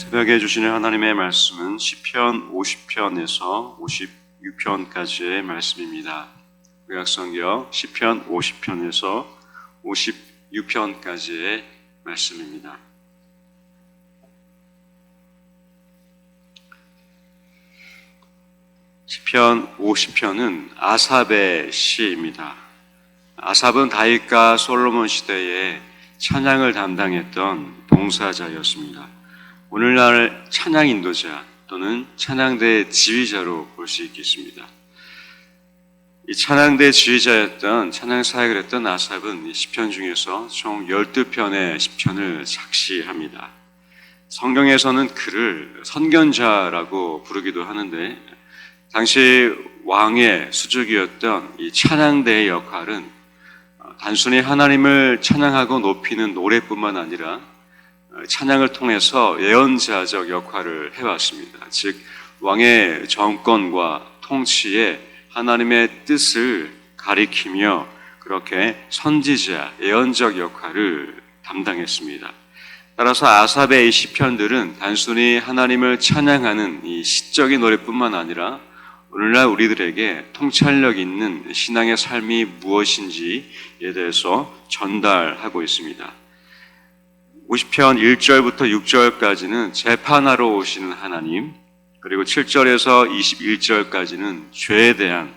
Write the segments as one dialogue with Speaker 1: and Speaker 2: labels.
Speaker 1: 새벽에 주시는 하나님의 말씀은 시편 50편에서 56편까지의 말씀입니다. 구약성경 시편 50편에서 56편까지의 말씀입니다. 시편 50편은 아삽의 시입니다. 아삽은 다윗과 솔로몬 시대에 찬양을 담당했던 봉사자였습니다. 오늘날 찬양 인도자 또는 찬양대 지휘자로 볼 수 있겠습니다. 이 찬양대 지휘자였던 찬양 사역을 했던 아삽은 이 시편 중에서 총 12편의 시편을 작시합니다. 성경에서는 그를 선견자라고 부르기도 하는데 당시 왕의 수족이었던 이 찬양대의 역할은 단순히 하나님을 찬양하고 높이는 노래뿐만 아니라 찬양을 통해서 예언자적 역할을 해왔습니다. 즉 왕의 정권과 통치에 하나님의 뜻을 가리키며 그렇게 선지자, 예언적 역할을 담당했습니다. 따라서 아삽의 이 시편들은 단순히 하나님을 찬양하는 이 시적인 노래뿐만 아니라 오늘날 우리들에게 통찰력 있는 신앙의 삶이 무엇인지에 대해서 전달하고 있습니다. 50편 1절부터 6절까지는 재판하러 오시는 하나님, 그리고 7절에서 21절까지는 죄에 대한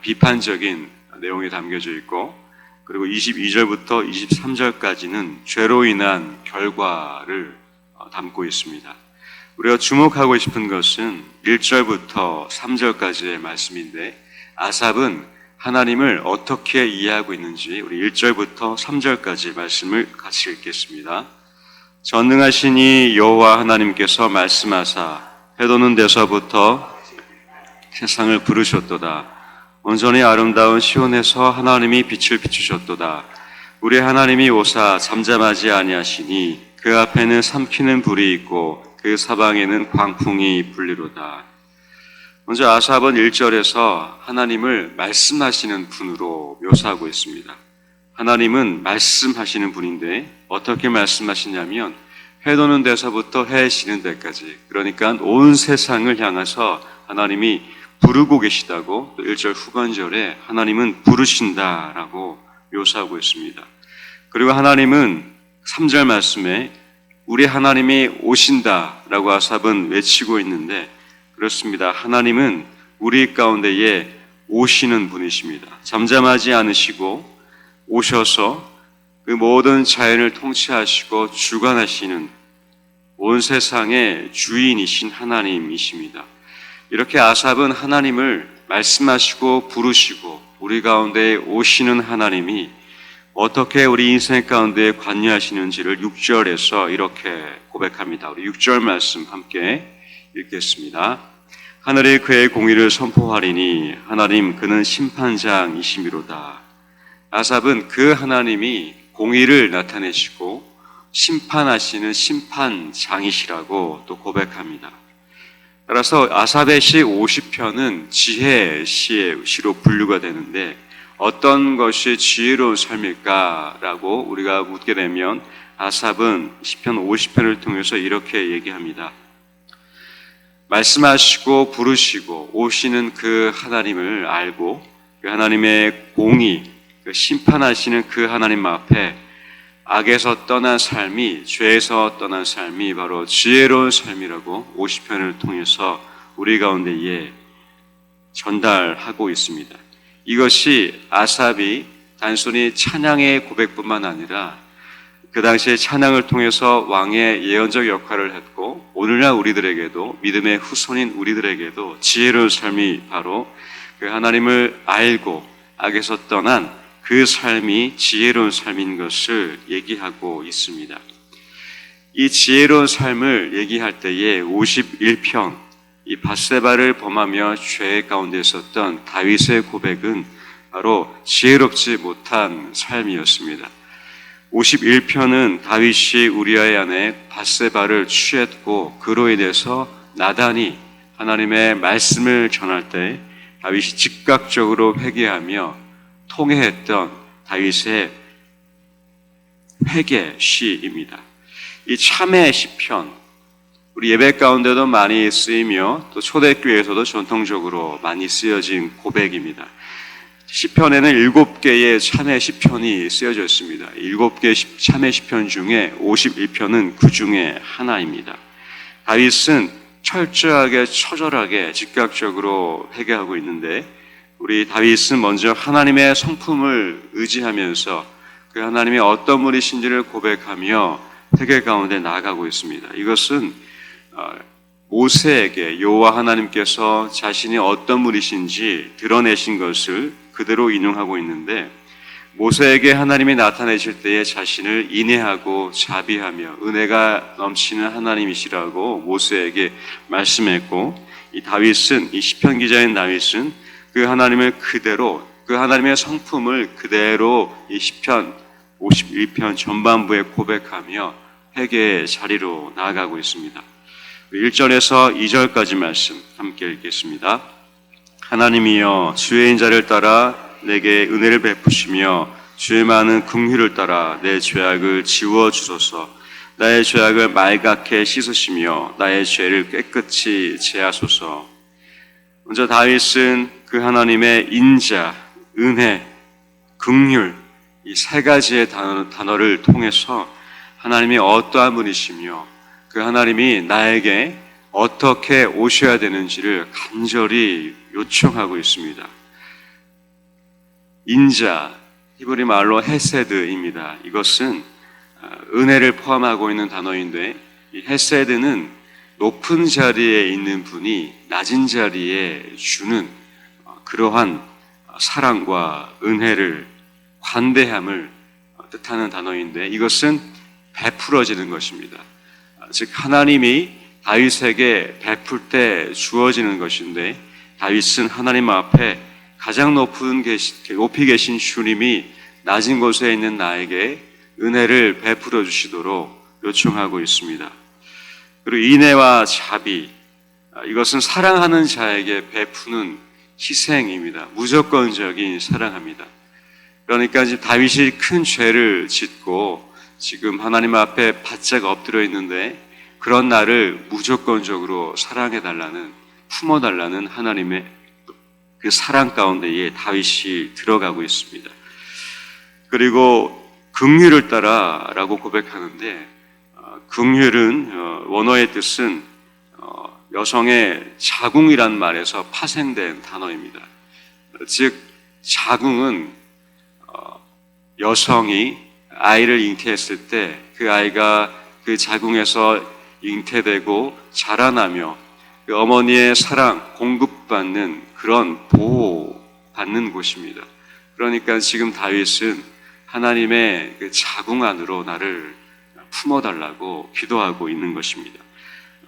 Speaker 1: 비판적인 내용이 담겨져 있고, 그리고 22절부터 23절까지는 죄로 인한 결과를 담고 있습니다. 우리가 주목하고 싶은 것은 1절부터 3절까지의 말씀인데, 아삽은 하나님을 어떻게 이해하고 있는지 우리 1절부터 3절까지 말씀을 같이 읽겠습니다. 전능하시니 여호와 하나님께서 말씀하사 해도는 데서부터 세상을 부르셨도다. 온전히 아름다운 시온에서 하나님이 빛을 비추셨도다. 우리 하나님이 오사 잠잠하지 아니하시니 그 앞에는 삼키는 불이 있고 그 사방에는 광풍이 불리로다. 먼저 아삽은 1절에서 하나님을 말씀하시는 분으로 묘사하고 있습니다. 하나님은 말씀하시는 분인데 어떻게 말씀하시냐면 해 도는 데서부터 해 지는 데까지 그러니까 온 세상을 향해서 하나님이 부르고 계시다고 또 1절 후반절에 하나님은 부르신다라고 묘사하고 있습니다. 그리고 하나님은 3절 말씀에 우리 하나님이 오신다라고 아삽은 외치고 있는데 그렇습니다. 하나님은 우리 가운데에 오시는 분이십니다. 잠잠하지 않으시고 오셔서 그 모든 자연을 통치하시고 주관하시는 온 세상의 주인이신 하나님이십니다. 이렇게 아삽은 하나님을 말씀하시고 부르시고 우리 가운데 오시는 하나님이 어떻게 우리 인생 가운데 관여하시는지를 6절에서 이렇게 고백합니다. 우리 6절 말씀 함께 읽겠습니다. 하늘이 그의 공의를 선포하리니 하나님 그는 심판장이시미로다. 아삽은 그 하나님이 공의를 나타내시고 심판하시는 심판장이시라고 또 고백합니다. 따라서 아삽의 시 50편은 지혜 시의 시로 분류가 되는데 어떤 것이 지혜로운 삶일까라고 우리가 묻게 되면 아삽은 시편 50편을 통해서 이렇게 얘기합니다. 말씀하시고 부르시고 오시는 그 하나님을 알고 그 하나님의 공의, 그 심판하시는 그 하나님 앞에 악에서 떠난 삶이 죄에서 떠난 삶이 바로 지혜로운 삶이라고 50편을 통해서 우리 가운데에 전달하고 있습니다. 이것이 아삽이 단순히 찬양의 고백뿐만 아니라 그 당시에 찬양을 통해서 왕의 예언적 역할을 했고 오늘날 우리들에게도 믿음의 후손인 우리들에게도 지혜로운 삶이 바로 그 하나님을 알고 악에서 떠난 그 삶이 지혜로운 삶인 것을 얘기하고 있습니다. 이 지혜로운 삶을 얘기할 때에 51편 이 바세바를 범하며 죄 가운데 있었던 다윗의 고백은 바로 지혜롭지 못한 삶이었습니다. 51편은 다윗이 우리아의 아내 바세바를 취했고 그로 인해서 나단이 하나님의 말씀을 전할 때 다윗이 즉각적으로 회개하며 통해했던 다윗의 회개 시입니다. 이 참회 시편 우리 예배 가운데도 많이 쓰이며 또 초대교회에서도 전통적으로 많이 쓰여진 고백입니다. 시편에는 일곱 개의 참회 시편이 쓰여져 있습니다. 일곱 시- 참회 시편 중에 51편은 그 중에 하나입니다. 다윗은 철저하게 처절하게 즉각적으로 회개하고 있는데 우리 다윗은 먼저 하나님의 성품을 의지하면서 그 하나님이 어떤 분이신지를 고백하며 회개 가운데 나아가고 있습니다. 이것은 어, 모세에게 여호와 하나님께서 자신이 어떤 분이신지 드러내신 것을 그대로 인용하고 있는데 모세에게 하나님이 나타내실 때에 자신을 인내하고 자비하며 은혜가 넘치는 하나님이시라고 모세에게 말씀했고 이 다윗은 이 시편 기자인 다윗은 그 하나님을 그대로 그 하나님의 성품을 그대로 이 시편 51편 전반부에 고백하며 회개의 자리로 나아가고 있습니다. 1절에서 2절까지 말씀 함께 읽겠습니다. 하나님이여 주의 인자를 따라 내게 은혜를 베푸시며 주의 많은 긍휼을 따라 내 죄악을 지워 주소서. 나의 죄악을 말갛게 씻으시며 나의 죄를 깨끗이 제하소서. 먼저 다윗은 그 하나님의 인자, 은혜, 긍휼 이 세 가지의 단어, 단어 를 통해서 하나님이 어떠한 분이시며 그 하나님이 나에게 어떻게 오셔야 되는지를 간절히 요청하고 있습니다. 인자, 히브리 말로 헤세드입니다. 이것은 어, 은혜를 포함하고 있는 단어인데 이 헤세드는 높은 자리에 있는 분이 낮은 자리에 주는 어, 그러한 사랑과 은혜를 관대함을 뜻하는 단어인데 이것은 베풀어지는 것입니다. 즉 하나님이 다윗에게 베풀 때 주어지는 것인데 다윗은 하나님 앞에 가장 높은 높이 계신 주님이 낮은 곳에 있는 나에게 은혜를 베풀어 주시도록 요청하고 있습니다. 그리고 인애와 자비 아, 이것은 사랑하는 자에게 베푸는 희생입니다. 무조건적인 사랑합니다. 그러니까 지금 다윗이 큰 죄를 짓고 지금 하나님 앞에 바짝 엎드려 있는데 그런 나를 무조건적으로 사랑해 달라는 품어 달라는 하나님의 그 사랑 가운데에 다윗이 들어가고 있습니다. 그리고 긍휼을 따라라고 고백하는데 어, 긍휼은 어, 원어의 뜻은 어, 여성의 자궁이란 말에서 파생된 단어입니다. 즉 자궁은 어, 여성이 아이를 잉태했을 때 그 아이가 그 자궁에서 잉태되고 자라나며 그 어머니의 사랑 공급받는 그런 보호받는 곳입니다. 그러니까 지금 다윗은 하나님의 그 자궁 안으로 나를 품어달라고 기도하고 있는 것입니다.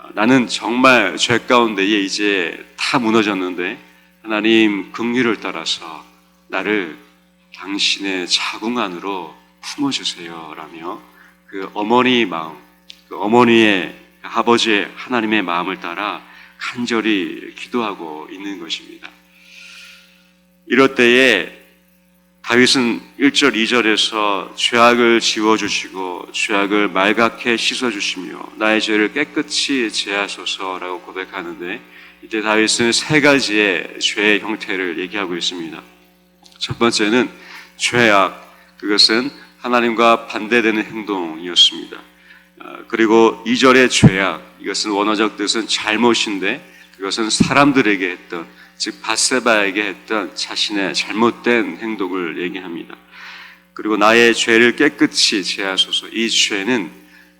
Speaker 1: 어, 나는 정말 죄 가운데에 이제 다 무너졌는데 하나님 긍휼을 따라서 나를 당신의 자궁 안으로 품어주세요 라며 그 어머니의 마음, 그 어머니의 그 아버지의 하나님의 마음을 따라 간절히 기도하고 있는 것입니다. 이럴 때에 다윗은 1절, 2절에서 죄악을 지워주시고 죄악을 말갛게 씻어주시며 나의 죄를 깨끗이 제하소서라고 고백하는데 이때 다윗은 세 가지의 죄의 형태를 얘기하고 있습니다. 첫 번째는 죄악, 그것은 하나님과 반대되는 행동이었습니다. 아, 그리고 2절의 죄악, 이것은 원어적 뜻은 잘못인데 그것은 사람들에게 했던 즉 바세바에게 했던 자신의 잘못된 행동을 얘기합니다. 그리고 나의 죄를 깨끗이 제하소서. 이 죄는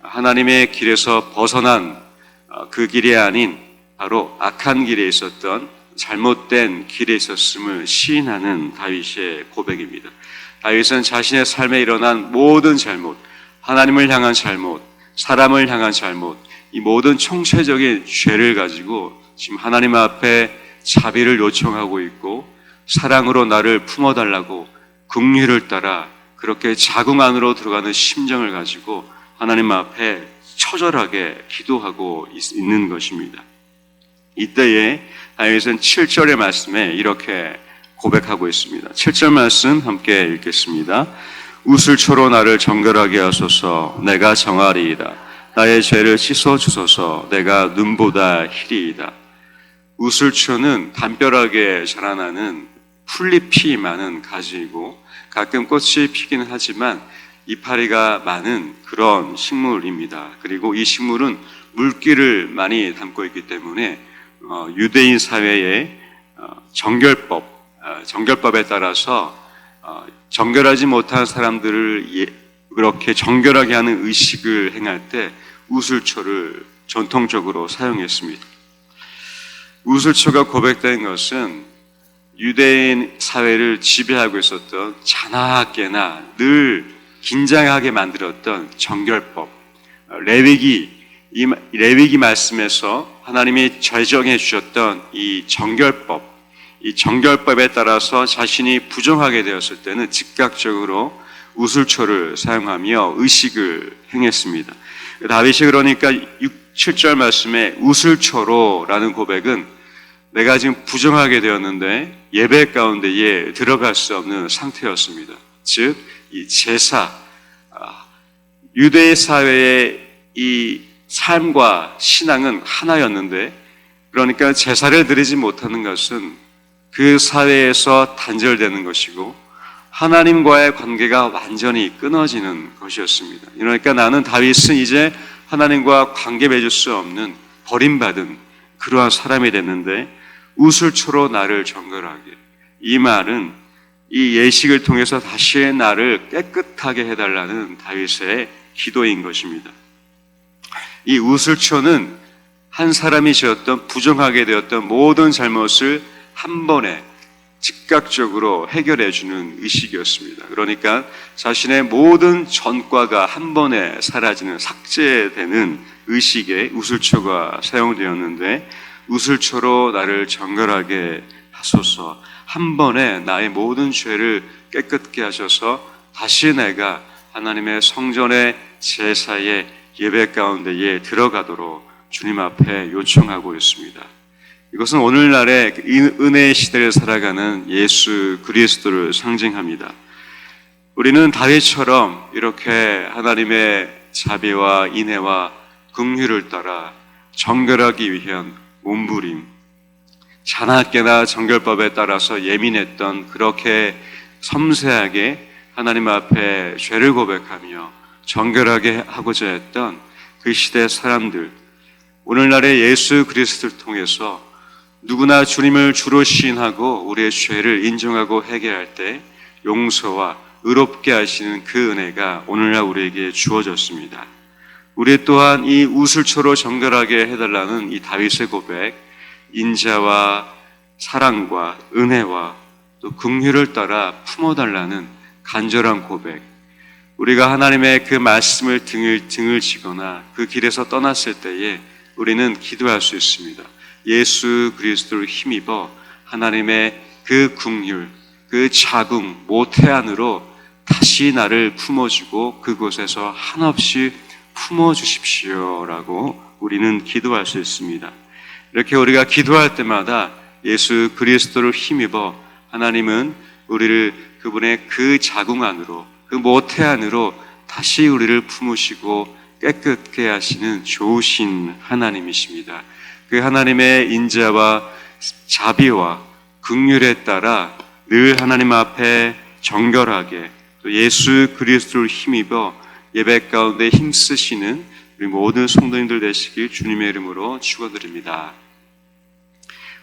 Speaker 1: 하나님의 길에서 벗어난 어, 그 길이 아닌 바로 악한 길에 있었던 잘못된 길에 있었음을 시인하는 다윗의 고백입니다. 다윗은 자신의 삶에 일어난 모든 잘못, 하나님을 향한 잘못, 사람을 향한 잘못, 이 모든 총체적인 죄를 가지고 지금 하나님 앞에 자비를 요청하고 있고 사랑으로 나를 품어달라고 긍휼을 따라 그렇게 자궁 안으로 들어가는 심정을 가지고 하나님 앞에 처절하게 기도하고 있- 있는 것입니다. 이때에 다윗은 7절의 말씀에 이렇게 고백하고 있습니다. 7절 말씀 함께 읽겠습니다. 우슬초로 나를 정결하게 하소서 내가 정하리이다. 나의 죄를 씻어 주소서 내가 눈보다 희리이다. 우슬초는 담벼락에 자라나는 풀잎이 많은 가지이고 가끔 꽃이 피기는 하지만 이파리가 많은 그런 식물입니다. 그리고 이 식물은 물기를 많이 담고 있기 때문에 어, 유대인 사회의 어, 정결법, 어, 정결법에 따라서 어, 정결하지 못한 사람들을 예, 그렇게 정결하게 하는 의식을 행할 때 우슬초를 전통적으로 사용했습니다. 우슬초가 고백된 것은 유대인 사회를 지배하고 있었던 잔악계나 늘 긴장하게 만들었던 정결법, 어, 레위기, 이 마- 레위기 말씀에서 하나님이 제정해 주셨던 이 정결법, 이 정결법에 따라서 자신이 부정하게 되었을 때는 즉각적으로 우슬초를 사용하며 의식을 행했습니다. 다윗이 그러니까 6, 7절 말씀에 우슬초로라는 고백은 내가 지금 부정하게 되었는데 예배 가운데에 들어갈 수 없는 상태였습니다. 즉, 이 제사, 아, 유대 사회의 이 삶과 신앙은 하나였는데, 그러니까 제사를 드리지 못하는 것은 그 사회에서 단절되는 것이고, 하나님과의 관계가 완전히 끊어지는 것이었습니다. 그러니까 나는 다윗은 이제 하나님과 관계 맺을 수 없는 버림받은 그러한 사람이 됐는데 우슬초로 나를 정결하게. 이 말은 이 예식을 통해서 다시 나를 깨끗하게 해달라는 다윗의 기도인 것입니다. 이 우슬초는 한 사람이 지었던 부정하게 되었던 모든 잘못을 한 번에 즉각적으로 해결해 주는 의식이었습니다. 그러니까 자신의 모든 전과가 한 번에 사라지는 삭제되는 의식에 우슬초가 사용되었는데 우슬초로 나를 정결하게 하소서 한 번에 나의 모든 죄를 깨끗게 하셔서 다시 내가 하나님의 성전의 제사의 예배 가운데에 들어가도록 주님 앞에 요청하고 있습니다. 이것은 오늘날의 은혜의 시대를 살아가는 예수 그리스도를 상징합니다. 우리는 다윗처럼 이렇게 하나님의 자비와 인애와 긍휼을 따라 정결하기 위한 몸부림, 자나깨나 정결법에 따라서 예민했던 그렇게 섬세하게 하나님 앞에 죄를 고백하며 정결하게 하고자 했던 그 시대 사람들, 오늘날의 예수 그리스도를 통해서 누구나 주님을 주로 시인하고 우리의 죄를 인정하고 해결할 때 용서와 의롭게 하시는 그 은혜가 오늘날 우리에게 주어졌습니다. 우리 또한 이 우슬초로 정결하게 해달라는 이 다윗의 고백, 인자와 사랑과 은혜와 또 긍휼을 따라 품어달라는 간절한 고백. 우리가 하나님의 그 말씀을 등을 등을 지거나 그 길에서 떠났을 때에 우리는 기도할 수 있습니다. 예수 그리스도를 힘입어 하나님의 그 긍휼, 그 자궁 모태 안으로 다시 나를 품어주고 그곳에서 한없이 품어 주십시오라고 우리는 기도할 수 있습니다. 이렇게 우리가 기도할 때마다 예수 그리스도를 힘입어 하나님은 우리를 그분의 그 자궁 안으로 그 모태 안으로 다시 우리를 품으시고 깨끗게 하시는 좋으신 하나님이십니다. 그 하나님의 인자와 자비와 긍휼에 따라 늘 하나님 앞에 정결하게 또 예수 그리스도를 힘입어 예배 가운데 힘쓰시는 우리 모든 성도님들 되시길 주님의 이름으로 축원드립니다.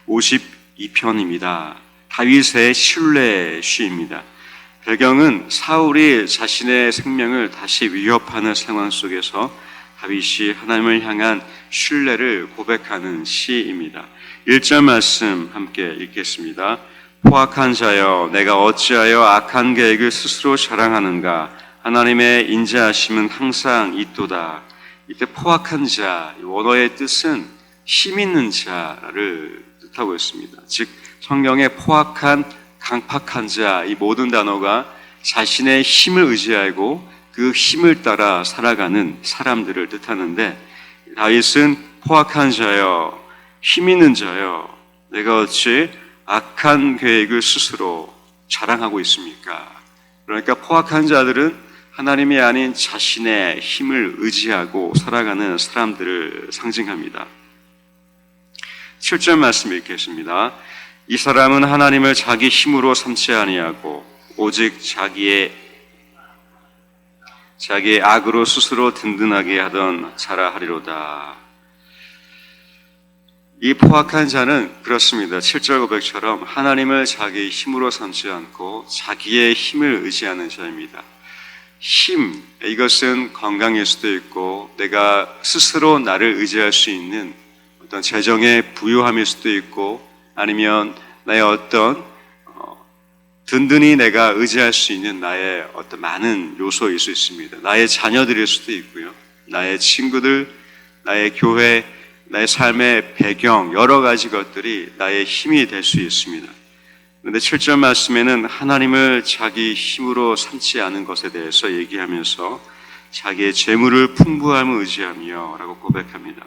Speaker 1: 52편입니다. 다윗의 신뢰 시입니다. 배경은 사울이 자신의 생명을 다시 위협하는 상황 속에서 다윗이 하나님을 향한 신뢰를 고백하는 시입니다. 1절 말씀 함께 읽겠습니다. 포악한 자여 내가 어찌하여 악한 계획을 스스로 자랑하는가 하나님의 인자하심은 항상 있도다. 이때 포악한 자 원어의 뜻은 힘 있는 자를 뜻하고 있습니다. 즉 성경의 포악한 강팍한 자 이 모든 단어가 자신의 힘을 의지하고 그 힘을 따라 살아가는 사람들을 뜻하는데 다윗은 포악한 자여 힘 있는 자여 내가 어찌 악한 계획을 스스로 자랑하고 있습니까? 그러니까 포악한 자들은 하나님이 아닌 자신의 힘을 의지하고 살아가는 사람들을 상징합니다. 7절 말씀 읽겠습니다. 이 사람은 하나님을 자기 힘으로 삼지 아니하고 오직 자기의 자기의 악으로 스스로 든든하게 하던 자라 하리로다. 이 포악한 자는 그렇습니다. 7절 고백처럼 하나님을 자기 힘으로 삼지 않고 자기의 힘을 의지하는 자입니다. 힘, 이것은 건강일 수도 있고 내가 스스로 나를 의지할 수 있는 어떤 재정의 부유함일 수도 있고 아니면 나의 어떤 어, 든든히 내가 의지할 수 있는 나의 어떤 많은 요소일 수 있습니다. 나의 자녀들일 수도 있고요. 나의 친구들, 나의 교회, 나의 삶의 배경, 여러 가지 것들이 나의 힘이 될 수 있습니다. 그런데 7절 말씀에는 하나님을 자기 힘으로 삼지 않은 것에 대해서 얘기하면서 자기의 재물을 풍부함을 의지하며 라고 고백합니다.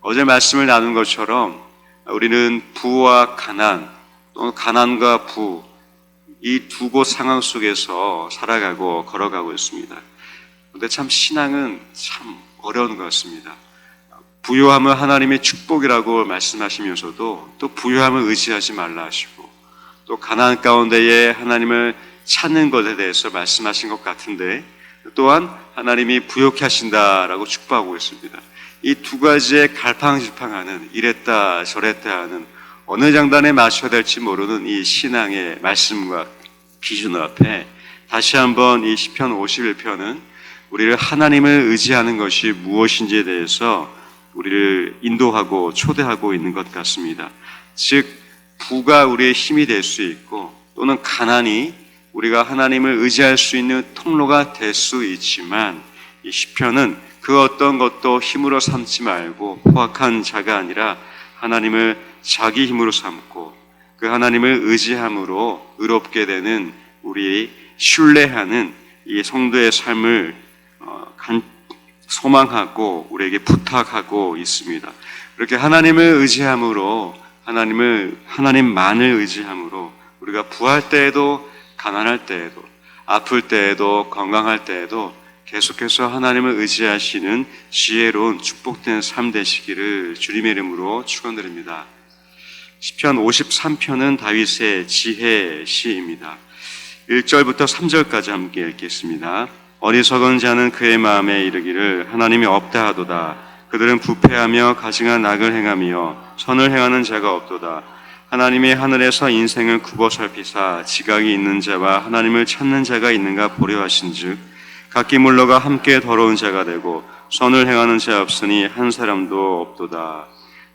Speaker 1: 어제 말씀을 나눈 것처럼 우리는 부와 가난, 또는 가난과 부, 이 두 곳 상황 속에서 살아가고 걸어가고 있습니다. 그런데 참 신앙은 참 어려운 것 같습니다. 부요함은 하나님의 축복이라고 말씀하시면서도 또 부요함을 의지하지 말라 하시고 또 가난 가운데에 하나님을 찾는 것에 대해서 말씀하신 것 같은데 또한 하나님이 부욕해 하신다라고 축복하고 있습니다. 이 두 가지의 갈팡질팡하는 이랬다 저랬다 하는 어느 장단에 맞춰야 될지 모르는 이 신앙의 말씀과 기준 앞에 다시 한번 이 시편 51편은 우리를 하나님을 의지하는 것이 무엇인지에 대해서 우리를 인도하고 초대하고 있는 것 같습니다. 즉 부가 우리의 힘이 될 수 있고 또는 가난이 우리가 하나님을 의지할 수 있는 통로가 될 수 있지만 이 시편은 그 어떤 것도 힘으로 삼지 말고 포악한 자가 아니라 하나님을 자기 힘으로 삼고 그 하나님을 의지함으로 의롭게 되는 우리 신뢰하는 이 성도의 삶을 어, 간, 소망하고 우리에게 부탁하고 있습니다. 이렇게 하나님을 의지함으로 하나님을 하나님만을 의지함으로 우리가 부할 때에도 가난할 때에도 아플 때에도 건강할 때에도 계속해서 하나님을 의지하시는 지혜로운 축복된 삶 되시기를 주님의 이름으로 축원드립니다. 시편 53편은 다윗의 지혜 시입니다. 1절부터 3절까지 함께 읽겠습니다. 어리석은 자는 그의 마음에 이르기를 하나님이 없다 하도다. 그들은 부패하며 가증한 악을 행하며 선을 행하는 자가 없도다. 하나님이 하늘에서 인생을 굽어 살피사 지각이 있는 자와 하나님을 찾는 자가 있는가 보려 하신즉 각기 물러가 함께 더러운 자가 되고 선을 행하는 자 없으니 한 사람도 없도다.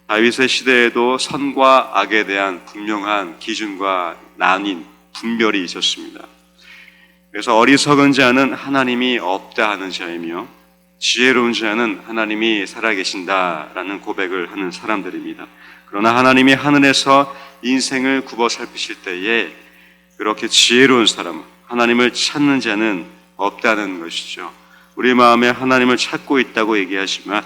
Speaker 1: 다윗의 시대에도 선과 악에 대한 분명한 기준과 나뉜 분별이 있었습니다. 그래서 어리석은 자는 하나님이 없다 하는 자이며 지혜로운 자는 하나님이 살아계신다라는 고백을 하는 사람들입니다. 그러나 하나님이 하늘에서 인생을 굽어 살피실 때에 그렇게 지혜로운 사람, 하나님을 찾는 자는 없다는 것이죠. 우리 마음에 하나님을 찾고 있다고 얘기하지만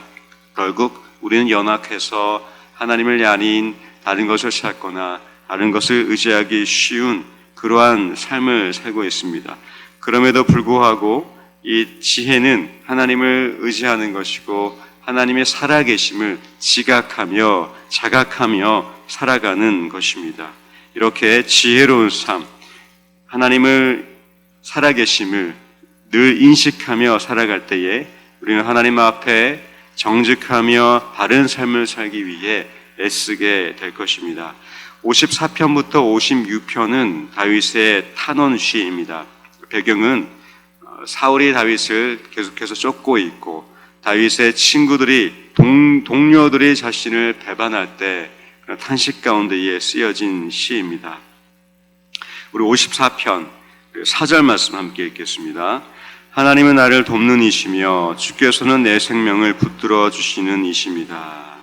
Speaker 1: 결국 우리는 연약해서 하나님을 아닌 다른 것을 찾거나 다른 것을 의지하기 쉬운 그러한 삶을 살고 있습니다. 그럼에도 불구하고 이 지혜는 하나님을 의지하는 것이고 하나님의 살아계심을 지각하며 자각하며 살아가는 것입니다. 이렇게 지혜로운 삶, 하나님을 살아계심을 늘 인식하며 살아갈 때에 우리는 하나님 앞에 정직하며 바른 삶을 살기 위해 애쓰게 될 것입니다. 54편부터 56편은 다윗의 탄원 시입니다. 배경은 사울이 다윗을 계속해서 쫓고 있고 다윗의 친구들이 동, 동료들이 자신을 배반할 때 탄식 가운데에 쓰여진 시입니다. 우리 54편 4절 말씀 함께 읽겠습니다. 하나님은 나를 돕는 이시며 주께서는 내 생명을 붙들어 주시는 이십니다.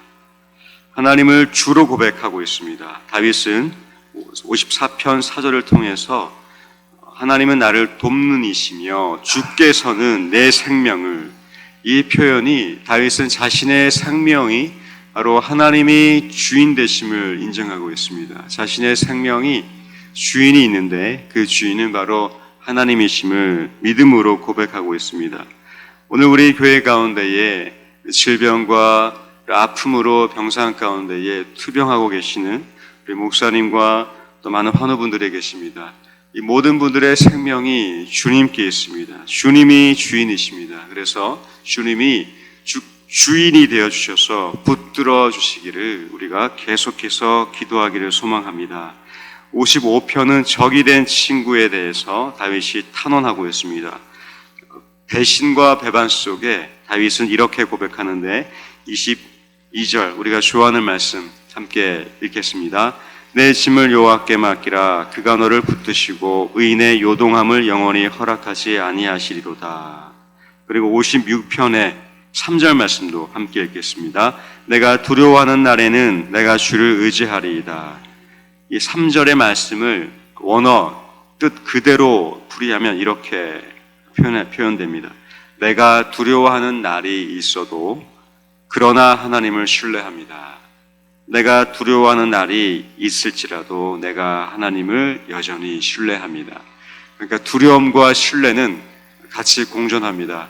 Speaker 1: 하나님을 주로 고백하고 있습니다. 다윗은 54편 4절을 통해서 하나님은 나를 돕는 이시며 주께서는 내 생명을 이 표현이 다윗은 자신의 생명이 바로 하나님이 주인 되심을 인정하고 있습니다. 자신의 생명이 주인이 있는데 그 주인은 바로 하나님이심을 믿음으로 고백하고 있습니다. 오늘 우리 교회 가운데에 질병과 아픔으로 병상 가운데에 투병하고 계시는 우리 목사님과 또 많은 환우분들이 계십니다. 이 모든 분들의 생명이 주님께 있습니다. 주님이 주인이십니다. 그래서 주님이 주, 주인이 되어 주셔서 붙들어 주시기를 우리가 계속해서 기도하기를 소망합니다. 55편은 적이 된 친구에 대해서 다윗이 탄원하고 있습니다. 배신과 배반 속에 다윗은 이렇게 고백하는데 22절 우리가 좋아하는 말씀 함께 읽겠습니다. 내 짐을 여호와께 맡기라 그가 너를 붙드시고 의인의 요동함을 영원히 허락하지 아니하시리로다. 그리고 56편의 3절 말씀도 함께 읽겠습니다. 내가 두려워하는 날에는 내가 주를 의지하리이다. 이 3절의 말씀을 원어 뜻 그대로 풀이하면 이렇게 표현, 표현됩니다. 내가 두려워하는 날이 있어도 그러나 하나님을 신뢰합니다. 내가 두려워하는 날이 있을지라도 내가 하나님을 여전히 신뢰합니다. 그러니까 두려움과 신뢰는 같이 공존합니다.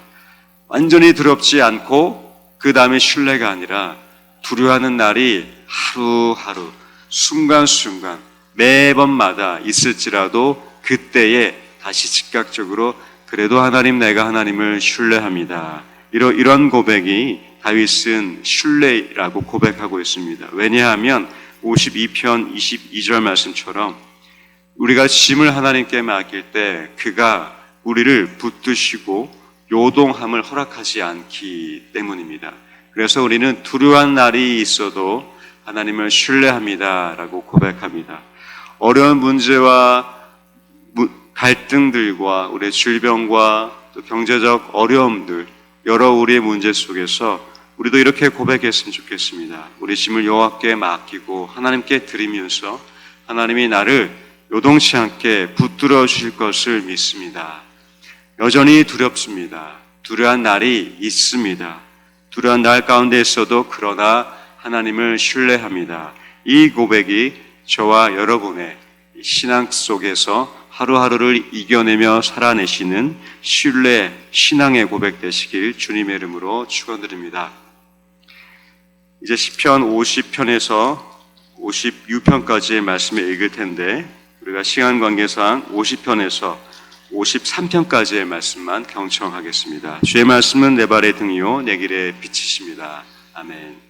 Speaker 1: 완전히 두렵지 않고 그 다음에 신뢰가 아니라 두려워하는 날이 하루하루 순간순간 매번마다 있을지라도 그때에 다시 즉각적으로 그래도 하나님 내가 하나님을 신뢰합니다. 이러, 이런 고백이 다윗은 신뢰라고 고백하고 있습니다. 왜냐하면 52편 22절 말씀처럼 우리가 짐을 하나님께 맡길 때 그가 우리를 붙드시고 요동함을 허락하지 않기 때문입니다. 그래서 우리는 두려운 날이 있어도 하나님을 신뢰합니다라고 고백합니다. 어려운 문제와 갈등들과 우리의 질병과 또 경제적 어려움들 여러 우리의 문제 속에서 우리도 이렇게 고백했으면 좋겠습니다. 우리 짐을 여호와께 맡기고 하나님께 드리면서 하나님이 나를 요동치 않게 붙들어 주실 것을 믿습니다. 여전히 두렵습니다. 두려운 날이 있습니다. 두려운 날 가운데 있어도 그러나 하나님을 신뢰합니다. 이 고백이 저와 여러분의 신앙 속에서 하루하루를 이겨내며 살아내시는 신뢰, 신앙의 고백 되시길 주님의 이름으로 축원드립니다. 이제 시편 50편에서 56편까지의 말씀을 읽을 텐데 우리가 시간 관계상 50편에서 53편까지의 말씀만 경청하겠습니다. 주의 말씀은 내 발의 등이요 내 길의 빛이십니다. 아멘.